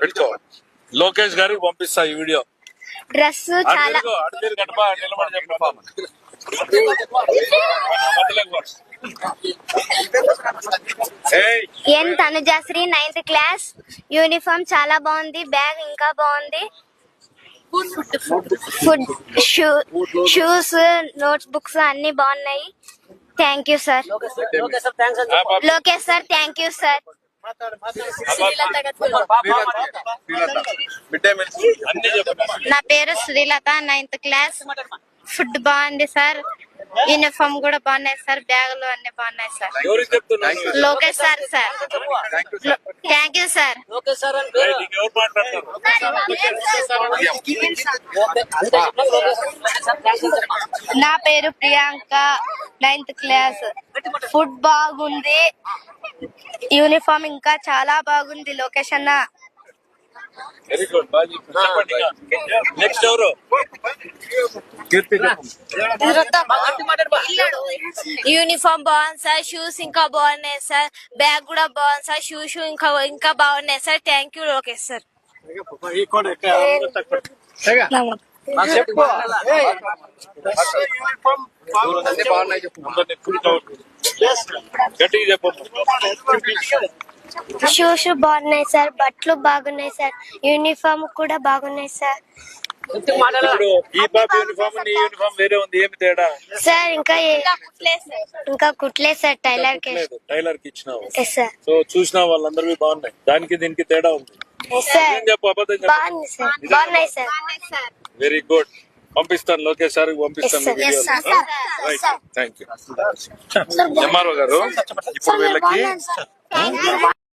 పెట్టుకో. లోకేష్ గారికి పంపిస్తా ఈ వీడియో. డ్రెస్ చాలా N Tanujasri ninth class. Uniform చాలా బాగుంది బ్యాగ్ ఇంకా బాగుంది. Food shoe shoes notes books అన్ని బాగున్నాయి. Thank you sir. Lokesh sir thank you sir. నా పేరు శ్రీలత నైన్త్ క్లాస్ ఫుడ్ బాగుంది సార్. యూనిఫామ్ కూడా బాగున్నాయి సార్. బ్యాగులు అన్ని బాగున్నాయి sir. Lokesh sir sir. Thank you sir. నా పేరు ప్రియాంక నైన్త్ క్లాస్ ఫుడ్ బాగుంది. యూనిఫామ్ ఇంకా చాలా బాగుంది లోకేష్ అన్న. Very good. నెక్స్ట్ ఎవరు. యూనిఫామ్ బాగుంది సార్ షూస్ ఇంకా బాగున్నాయి సార్. బ్యాగ్ కూడా బాగుంది సార్ షూ షూ ఇంకా ఇంకా బాగున్నాయి sir. Thank you Lokesh sir. చెప్పు. గట్టిగా షూస్ బాగున్నాయి సార్ బట్టలు బాగున్నాయి సార్ యూనిఫామ్ కూడా బాగున్నాయి సార్. ఇప్పుడు ఈ పాప యూనిఫామ్ నీ యూనిఫామ్ వేరే ఉంది ఏమి తేడా? సార్ ఇంకా ఏ- ఇంకా కుట్లేదు సార్ టైలర్కి. లేదు టైలర్కి ఇచ్చినావు. ఎస్ సార్ సో చూసిన వాళ్ళందరివి బాగున్నాయి. దానికి దీనికి తేడా ఉంది. ఎస్ సార్ ఏం చెప్పు అబద్ధం చెప్పు. బాగుంది సార్ బాగున్నాయి సార్ వెరీ గుడ్ పంపిస్తాను లోకేష్ సార్ పంపిస్తాను థ్యాంక్ యూ ఎంఆర్ఓ గారు ఇప్పుడు వీళ్ళకి